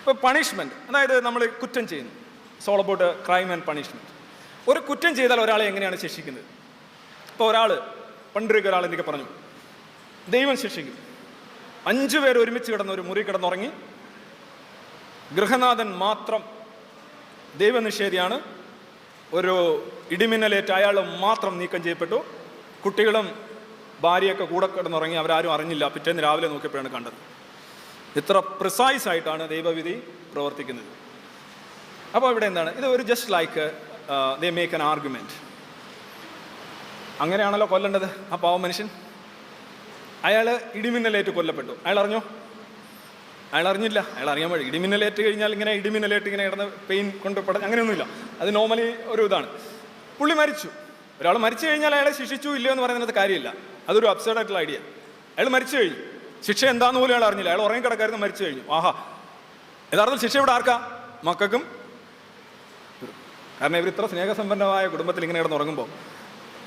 ഇപ്പോൾ പണിഷ്മെന്റ് അതായത് നമ്മൾ കുറ്റം ചെയ്യുന്നു. So all about crime and punishment ഒരു കുറ്റം ചെയ്താൽ ഒരാളെ എങ്ങനെയാണ് ശിക്ഷിക്കുന്നത്? ഇപ്പോൾ ഒരാൾ പണ്ടൊരുക്ക് ഒരാൾ എനിക്ക് പറഞ്ഞു. ദൈവം ശിക്ഷിക്കും. അഞ്ചു പേർ ഒരുമിച്ച് കിടന്ന് ഒരു മുറി കിടന്നുറങ്ങി ഗൃഹനാഥൻ മാത്രം ദൈവനിഷേധിയാണ് ഒരു ഇടിമിന്നലേറ്റ് അയാൾ മാത്രം നീക്കം ചെയ്യപ്പെട്ടു. കുട്ടികളും ഭാര്യയൊക്കെ കൂടെ കിടന്നുറങ്ങി അവരാരും അറിഞ്ഞില്ല. പിറ്റേന്ന് രാവിലെ നോക്കിയപ്പോഴാണ് കണ്ടത്. ഇത്ര പ്രിസൈസ് ആയിട്ടാണ് ദൈവവിധി പ്രവർത്തിക്കുന്നത്. അപ്പോൾ ഇവിടെ എന്താണ്? ഇത് ഒരു just like they make an argument അങ്ങനെയാണല്ലോ കൊല്ലേണ്ടത്. ആ പാവ മനുഷ്യൻ. അയാൾ ഇടിമിന്നലേറ്റ് കൊല്ലപ്പെട്ടു. അയാൾ അറിഞ്ഞോ അയാൾ അറിഞ്ഞില്ല അയാൾ അറിയാൻ വഴി. ഇടിമിന്നലേറ്റ് കഴിഞ്ഞാൽ ഇങ്ങനെ ഇടിമിന്നലേറ്റ് ഇങ്ങനെ കിടന്ന് പെയിൻ കൊണ്ട് പെടാൻ അങ്ങനെയൊന്നുമില്ല. അത് നോർമലി ഒരു ഇതാണ്. പുള്ളി മരിച്ചു. ഒരാൾ മരിച്ചു കഴിഞ്ഞാൽ അയാളെ ശിക്ഷിച്ചു ഇല്ലയോ എന്ന് പറയുന്നത് കാര്യമില്ല. അതൊരു അബ്സേർഡ് ആയിട്ടുള്ള ഐഡിയ അയാൾ മരിച്ചു കഴിഞ്ഞു. ശിക്ഷ എന്താന്ന് പോലും അയാൾ അറിഞ്ഞില്ല. അയാൾ ഉറങ്ങിക്കിടക്കായിരുന്നു മരിച്ചു കഴിഞ്ഞു. ആഹാ. യഥാർത്ഥത്തിൽ ശിക്ഷ ഇവിടെ ആർക്കാ? മക്കൾക്കും. കാരണം ഇവർ ഇത്ര സ്നേഹസമ്പന്നമായ കുടുംബത്തിൽ ഇങ്ങനെ കിടന്നുറങ്ങുമ്പോൾ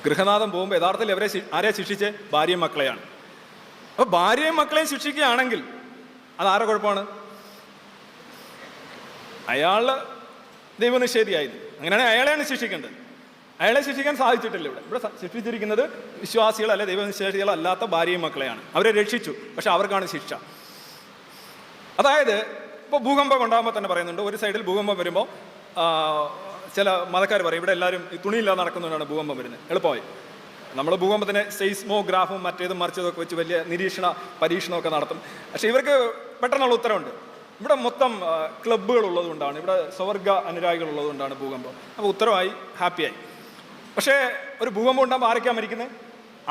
ഗൃഹനാഥം പോകുമ്പോൾ യഥാർത്ഥത്തിൽ അവരെ ആരെ ശിക്ഷിച്ച്? ഭാര്യയും മക്കളെയാണ്. അപ്പോൾ ഭാര്യയും മക്കളെയും ശിക്ഷിക്കുകയാണെങ്കിൽ അത് ആരെ കുഴപ്പമാണ്? അയാൾ ദൈവനിഷേധിയായത് അങ്ങനെയാണെങ്കിൽ അയാളെയാണ് ശിക്ഷിക്കേണ്ടത്. അയാളെ ശിക്ഷിക്കാൻ സാധിച്ചിട്ടില്ല ഇവിടെ. ഇവിടെ ശിക്ഷിച്ചിരിക്കുന്നത് വിശ്വാസികളല്ല അല്ലെ ദൈവനിഷേധികളല്ലാത്ത ഭാര്യയും മക്കളെയാണ്. അവരെ രക്ഷിച്ചു പക്ഷെ അവർക്കാണ് ശിക്ഷ. അതായത് ഇപ്പോൾ ഭൂകമ്പം ഉണ്ടാകുമ്പോൾ തന്നെ പറയുന്നുണ്ട് ഒരു സൈഡിൽ ഭൂകമ്പം വരുമ്പോൾ ചില മതക്കാർ പറയും ഇവിടെ എല്ലാവരും തുണിയില്ലാതെ നടക്കുന്നതാണ് ഭൂകമ്പം വരുന്നത്. എളുപ്പമായി. നമ്മൾ ഭൂകമ്പത്തിന് സെയ്സ്മോഗ്രാഫും മറ്റേതും മറിച്ചതും ഒക്കെ വെച്ച് വലിയ നിരീക്ഷണ പരീക്ഷണമൊക്കെ നടത്തും. പക്ഷേ ഇവർക്ക് പെട്ടെന്നുള്ള ഉത്തരവുണ്ട്. ഇവിടെ മൊത്തം ക്ലബ്ബുകൾ ഉള്ളതുകൊണ്ടാണ് ഇവിടെ സ്വർഗ അനുരാഗികൾ ഉള്ളതുകൊണ്ടാണ് ഭൂകമ്പം. അപ്പോൾ ഉത്തരവായി ഹാപ്പിയായി. പക്ഷേ ഒരു ഭൂകമ്പം ഉണ്ടാകുമ്പോൾ ആരൊക്കെയാണ് മരിക്കുന്നത്?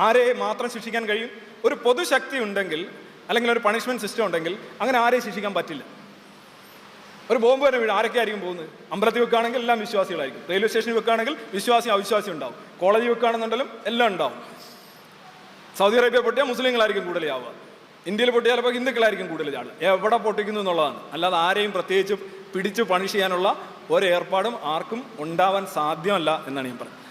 ആരെ മാത്രം ശിക്ഷിക്കാൻ കഴിയും? ഒരു പൊതുശക്തി ഉണ്ടെങ്കിൽ അല്ലെങ്കിൽ ഒരു പണിഷ്മെന്റ് സിസ്റ്റം ഉണ്ടെങ്കിൽ അങ്ങനെ ആരെയും ശിക്ഷിക്കാൻ പറ്റില്ല. ഒരു ബോംബ് വരെ വീട് ആരൊക്കെയായിരിക്കും പോകുന്നത്? അമ്പലത്തിൽ വെക്കുകയാണെങ്കിൽ എല്ലാം വിശ്വാസികളായിരിക്കും. റെയിൽവേ സ്റ്റേഷനിൽ വെക്കുകയാണെങ്കിൽ വിശ്വാസി അവിശ്വാസി ഉണ്ടാവും. കോളേജിൽ വെക്കുകയാണെന്നുണ്ടെങ്കിലും എല്ലാം ഉണ്ടാവും. സൗദി അറേബ്യ പൊട്ടിയാൽ മുസ്ലിങ്ങളായിരിക്കും കൂടുതലാവുക. ഇന്ത്യയിൽ പൊട്ടിയാൽ ചിലപ്പോൾ ഹിന്ദുക്കളായിരിക്കും കൂടുതൽ ആൾ എവിടെ പൊട്ടിക്കുന്നു എന്നുള്ളതാണ്. അല്ലാതെ ആരെയും പ്രത്യേകിച്ച് പിടിച്ച് പണിഷ് ചെയ്യാനുള്ള ഒരു ഏർപ്പാടും ആർക്കും ഉണ്ടാവാൻ സാധ്യമല്ല എന്നാണ് ഞാൻ പറയുന്നത്.